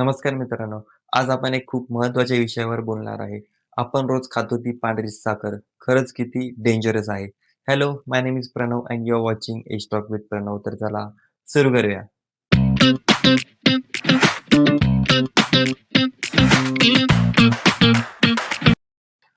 नमस्कार मित्रांनो. आज आपण एक खूप महत्त्वाच्या विषयावर बोलणार आहे. आपण रोज खातो ती पांढरी साखर. खरंच किती डेंजरस आहे. Hello my name is Pranav and you are watching edge talk with Pranav. तर चला सुरू करूया.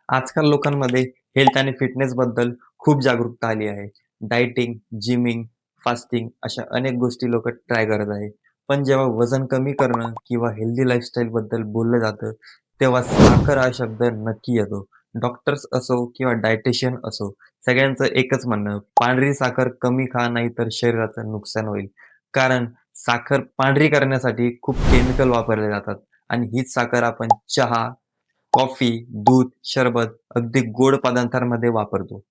आजकाल लोकांमध्ये हेल्थ आणि फिटनेस बद्दल खूप जागरूकता आली आहे. डायटिंग जिमिंग फास्टिंग अशा अनेक गोष्टी लोक ट्राय करत आहे पण जेव्हा वजन कमी करणं किंवा हेल्दी लाईफस्टाईल बद्दल बोललं जातं तेव्हा साखर हा शब्द नक्की येतो. डॉक्टर्स असो किंवा डायटिशियन असो सगळ्यांचं एकच म्हणणं पांढरी साखर कमी खा नाही तर शरीराचं नुकसान होईल. कारण साखर पांढरी करण्यासाठी खूप केमिकल वापरले जातात आणि हीच साखर आपण चहा कॉफी दूध शरबत अगदी गोड पदार्थांमध्ये वापरतो.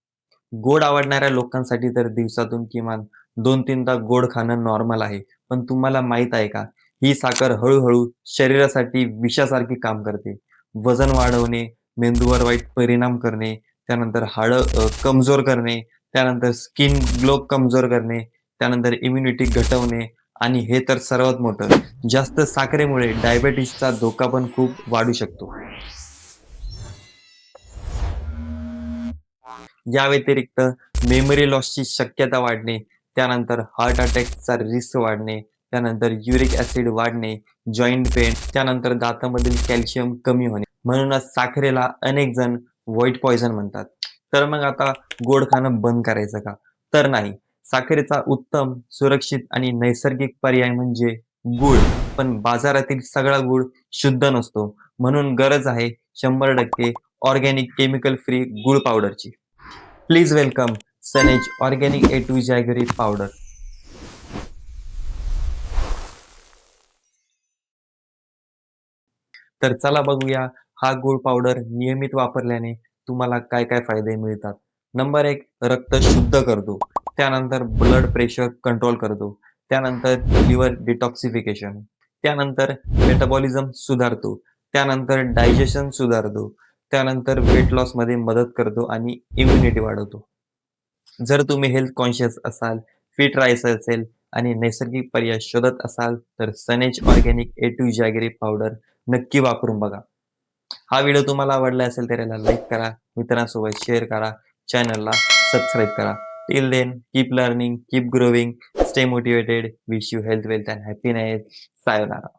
गोड आवडणाऱ्या लोकांसाठी तर दिवसातून किमान दोन तीनदा गोड खाणं नॉर्मल आहे. पण तुम्हाला माहीत आहे का? ही साखर हळूहळू शरीरासाठी विषासारखी काम करते. वजन वाढवणे मेंदूवर वाईट परिणाम करणे त्यानंतर हाडं कमजोर करणे त्यानंतर स्किन ग्लो कमजोर करणे त्यानंतर इम्युनिटी घटवणे आणि हे तर सर्वात मोठं. जास्त साखरेमुळे डायबेटीसचा धोका पण खूप वाढू शकतो. या व्यतिरिक्त मेमरी लॉसची शक्यता वाढणे त्यानंतर हार्ट अटॅकचा रिस्क वाढणे त्यानंतर युरिक ऍसिड वाढणे जॉईंट पेन त्यानंतर दातामधील कॅल्शियम कमी होणे. म्हणूनच साखरेला अनेक जण व्हाईट पॉइझन म्हणतात. तर मग आता गोड खाणं बंद करायचं का? तर नाही. साखरेचा उत्तम सुरक्षित आणि नैसर्गिक पर्याय म्हणजे गुळ. पण बाजारातील सगळा गुळ शुद्ध नसतो. म्हणून गरज आहे शंभर टक्के ऑर्गॅनिक केमिकल फ्री गुळ पावडरची please welcome Sanej organic A to jaggery powder तर चला बघूया हा गुळ पावडर नियमित वापरल्याने तुम्हाला काय काय फायदे मिळतात. नंबर एक रक्त शुद्ध करतो. त्यानंतर ब्लड प्रेशर कंट्रोल करतो. त्यानंतर लिव्हर डिटॉक्सिफिकेशन त्यानंतर मेटाबॉलिझम सुधारतो. त्यानंतर डायजेशन सुधारतो. त्यानंतर वेट लॉसमध्ये मदत करतो आणि इम्युनिटी वाढवतो. जर तुम्ही हेल्थ कॉन्शियस असाल फिट राहायचं असेल आणि नैसर्गिक पर्याय शोधत असाल तर Sanej organic A to jaggery powder नक्की वापरून बघा. हा व्हिडिओ तुम्हाला आवडला असेल तर याला लाईक करा मित्रांसोबत शेअर करा चॅनलला सबस्क्राईब करा. Till then keep learning keep growing stay motivated wish you health wealth and happiness sayonara